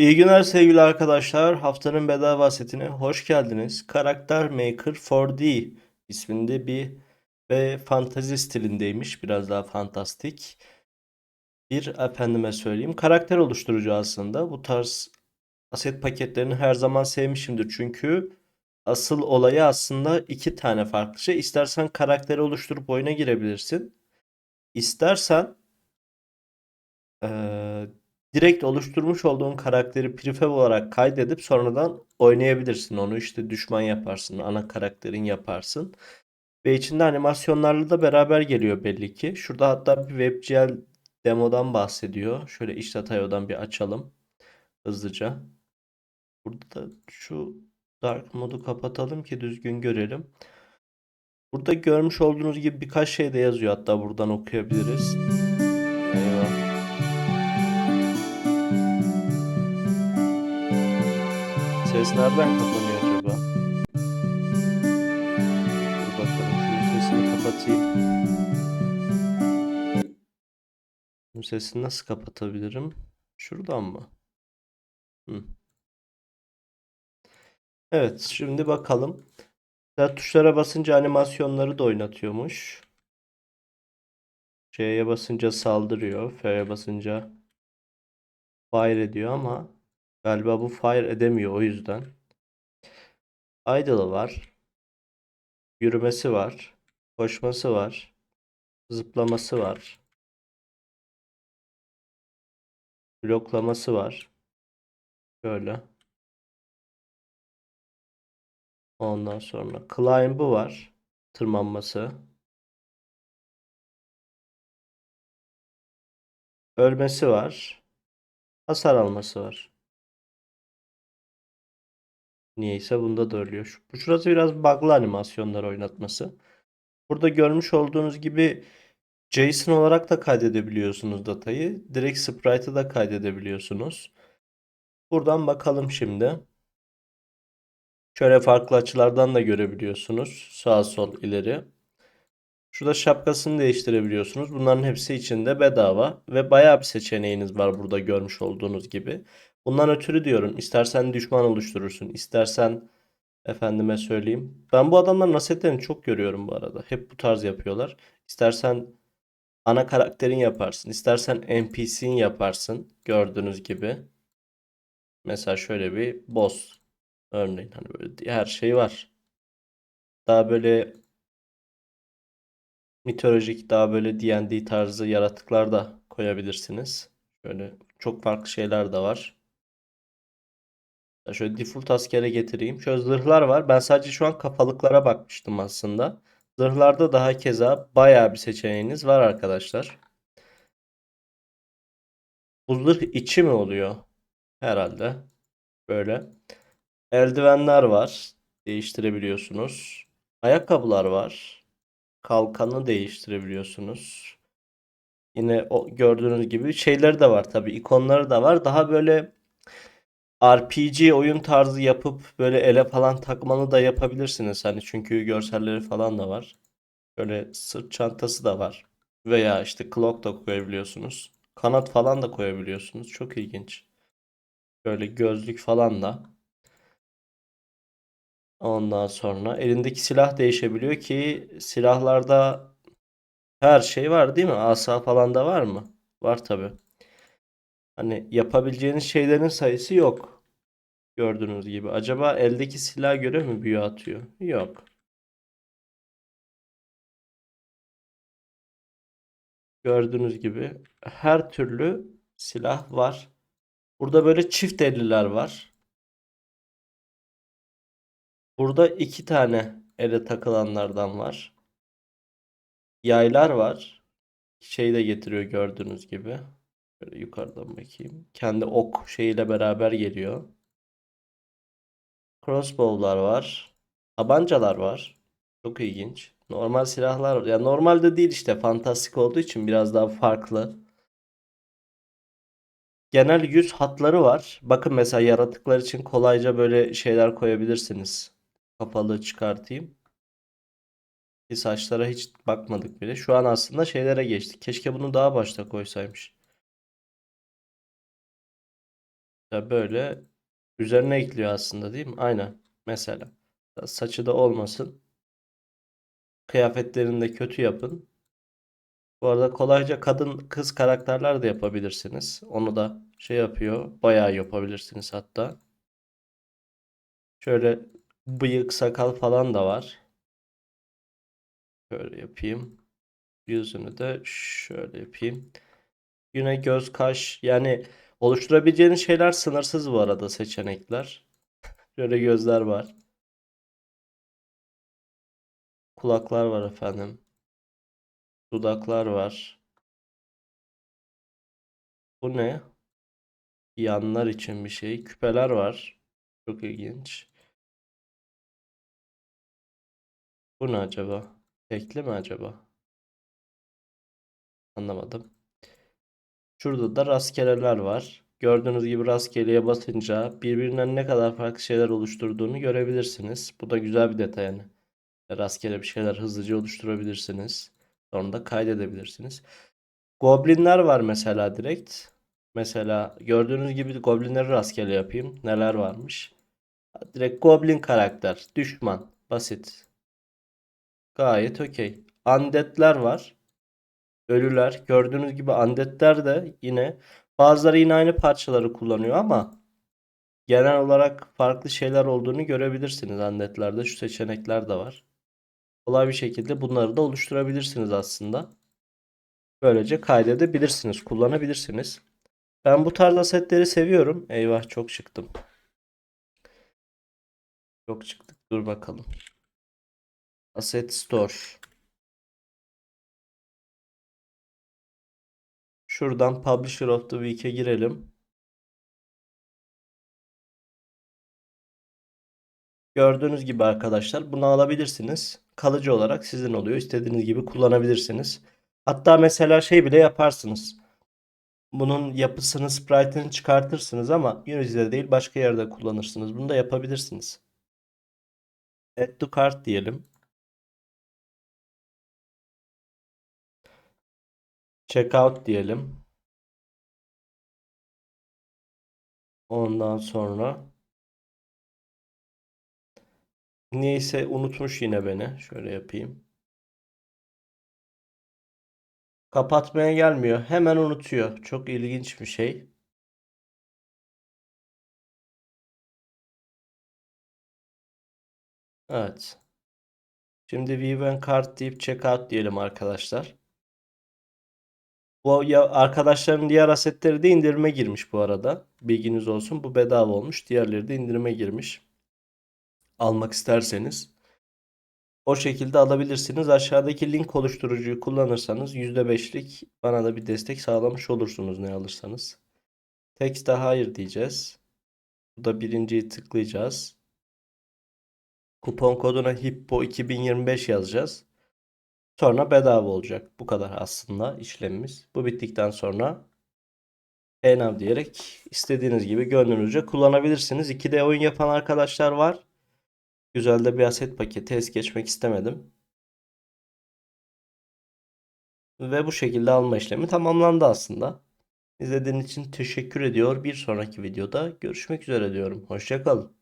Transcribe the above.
İyi günler sevgili arkadaşlar. Haftanın bedava setine hoş geldiniz. Karakter Maker 4D isminde bir ve fantazi stilindeymiş. Biraz daha fantastik. Bir efendime söyleyeyim. Karakter oluşturucu aslında. Bu tarz aset paketlerini her zaman sevmişimdir. Çünkü asıl olayı aslında iki tane farklı şey. İstersen karakteri oluşturup oyuna girebilirsin. İstersen eee, direkt oluşturmuş olduğun karakteri prefab olarak kaydedip sonradan oynayabilirsin. Onu işte düşman yaparsın, ana karakterin yaparsın. Ve içinde animasyonlarla da beraber geliyor belli ki. Şurada hatta bir WebGL demodan bahsediyor. Şöyle işlet.io'dan bir açalım hızlıca. Burada da şu dark modu kapatalım ki düzgün görelim. Burada görmüş olduğunuz gibi birkaç şey de yazıyor. Hatta buradan okuyabiliriz. Ses nereden kapanıyor acaba? Dur bakalım şunun sesini kapatayım. Bunun sesini nasıl kapatabilirim? Şuradan mı? Hı. Evet, şimdi bakalım. Mesela tuşlara basınca animasyonları da oynatıyormuş. C'ye basınca saldırıyor. F'ye basınca fire ediyor ama galiba bu fire edemiyor o yüzden. Idle var. Yürümesi var. Koşması var. Zıplaması var. Bloklaması var. Şöyle. Ondan sonra climb'ı var. Tırmanması. Ölmesi var. Hasar alması var. Niyeyse bunda da ölüyor. Bu şurası biraz bug'lı animasyonlar oynatması. Burada görmüş olduğunuz gibi JSON olarak da kaydedebiliyorsunuz datayı. Direkt sprite'ı da kaydedebiliyorsunuz. Buradan bakalım şimdi. Şöyle farklı açılardan da görebiliyorsunuz. Sağ sol ileri. Şurada şapkasını değiştirebiliyorsunuz. Bunların hepsi içinde bedava ve bayağı bir seçeneğiniz var burada görmüş olduğunuz gibi. Bundan ötürü diyorum istersen düşman oluşturursun, istersen efendime söyleyeyim. Ben bu adamların asetlerini çok görüyorum bu arada. Hep bu tarz yapıyorlar. İstersen ana karakterin yaparsın, istersen NPC'in yaparsın gördüğünüz gibi. Mesela şöyle bir boss örneğin hani böyle her şey var. Daha böyle mitolojik daha böyle D&D tarzı yaratıklar da koyabilirsiniz. Şöyle çok farklı şeyler de var. Şöyle default askere getireyim. Şöyle zırhlar var. Ben sadece şu an kafalıklara bakmıştım aslında. Zırhlarda daha keza bayağı bir seçeneğiniz var arkadaşlar. Bu zırh içi mi oluyor? Herhalde. Böyle. Eldivenler var. Değiştirebiliyorsunuz. Ayakkabılar var. Kalkanı değiştirebiliyorsunuz. Yine o gördüğünüz gibi şeyleri de var tabii. ikonları da var. Daha böyle RPG oyun tarzı yapıp böyle ele falan takmanı da yapabilirsiniz. Hani çünkü görselleri falan da var. Böyle sırt çantası da var. Veya işte cloak da koyabiliyorsunuz. Kanat falan da koyabiliyorsunuz. Çok ilginç. Böyle gözlük falan da. Ondan sonra elindeki silah değişebiliyor ki silahlarda her şey var değil mi? Asa falan da var mı? Var tabii. Hani yapabileceğiniz şeylerin sayısı yok. Gördüğünüz gibi. Acaba eldeki silaha göre mi büyü atıyor? Yok. Gördüğünüz gibi her türlü silah var. Burada böyle çift elliler var. Burada iki tane ele takılanlardan var. Yaylar var. Şey de getiriyor gördüğünüz gibi. Böyle yukarıdan bakayım. Kendi ok şeyiyle beraber geliyor. Crossbow'lar var. Tabancalar var. Çok ilginç. Normal silahlar var. Ya normalde değil işte fantastik olduğu için biraz daha farklı. Genel yüz hatları var. Bakın mesela yaratıklar için kolayca böyle şeyler koyabilirsiniz. Kapalı çıkartayım. Ki saçlara hiç bakmadık bile. Şu an aslında şeylere geçtik. Keşke bunu daha başta koysaymış. Ya böyle üzerine ekliyor aslında değil mi? Aynen. Mesela. Saçı da olmasın. Kıyafetlerini de kötü yapın. Bu arada kolayca kadın kız karakterler de yapabilirsiniz. Onu da şey yapıyor. Bayağı yapabilirsiniz hatta. Şöyle bıyık, sakal falan da var. Şöyle yapayım. Yüzünü de şöyle yapayım. Yine göz, kaş yani oluşturabileceğiniz şeyler sınırsız bu arada seçenekler. Şöyle gözler var. Kulaklar var efendim. Dudaklar var. Bu ne? Yanlar için bir şey. Küpeler var. Çok ilginç. Bu ne acaba? Tekli mi acaba? Anlamadım. Şurada da rastgeleler var. Gördüğünüz gibi rastgeleye basınca birbirinden ne kadar farklı şeyler oluşturduğunu görebilirsiniz. Bu da güzel bir detay yani. Rastgele bir şeyler hızlıca oluşturabilirsiniz. Sonra da kaydedebilirsiniz. Goblinler var mesela direkt. Mesela gördüğünüz gibi goblinleri rastgele yapayım. Neler varmış. Direkt goblin karakter. Düşman. Basit. Gayet okey. Undead'ler var. Ölüler. Gördüğünüz gibi undead'ler de yine bazıları yine aynı parçaları kullanıyor ama genel olarak farklı şeyler olduğunu görebilirsiniz undead'lerde. Şu seçenekler de var. Kolay bir şekilde bunları da oluşturabilirsiniz aslında. Böylece kaydedebilirsiniz, kullanabilirsiniz. Ben bu tarz asetleri seviyorum. Eyvah çok çıktım. Çok çıktık. Dur bakalım. Asset Store. Şuradan Publisher of the Week'e girelim. Gördüğünüz gibi arkadaşlar bunu alabilirsiniz. Kalıcı olarak sizin oluyor. İstediğiniz gibi kullanabilirsiniz. Hatta mesela şey bile yaparsınız. Bunun yapısını, sprite'ını çıkartırsınız ama Unity'de değil başka yerde kullanırsınız. Bunu da yapabilirsiniz. Add to cart diyelim. Checkout diyelim. Ondan sonra neyse unutmuş yine beni. Şöyle yapayım. Kapatmaya gelmiyor. Hemen unutuyor. Çok ilginç bir şey. Evet. Şimdi View and Cart deyip checkout diyelim arkadaşlar. Bu ya arkadaşların diğer asetleri de indirime girmiş bu arada. Bilginiz olsun. Bu bedava olmuş. Diğerleri de indirime girmiş. Almak isterseniz. O şekilde alabilirsiniz. Aşağıdaki link oluşturucuyu kullanırsanız %5'lik bana da bir destek sağlamış olursunuz ne alırsanız. Text'e hayır diyeceğiz. Bu da birinciyi tıklayacağız. Kupon koduna HIPPO 2025 yazacağız. Sonra bedava olacak. Bu kadar aslında işlemimiz. Bu bittikten sonra Paynow diyerek istediğiniz gibi gönlünüzce kullanabilirsiniz. 2D oyun yapan arkadaşlar var. Güzel de bir aset paketi es geçmek istemedim. Ve bu şekilde alma işlemi tamamlandı aslında. İzlediğiniz için teşekkür ediyor. Bir sonraki videoda görüşmek üzere diyorum. Hoşçakalın.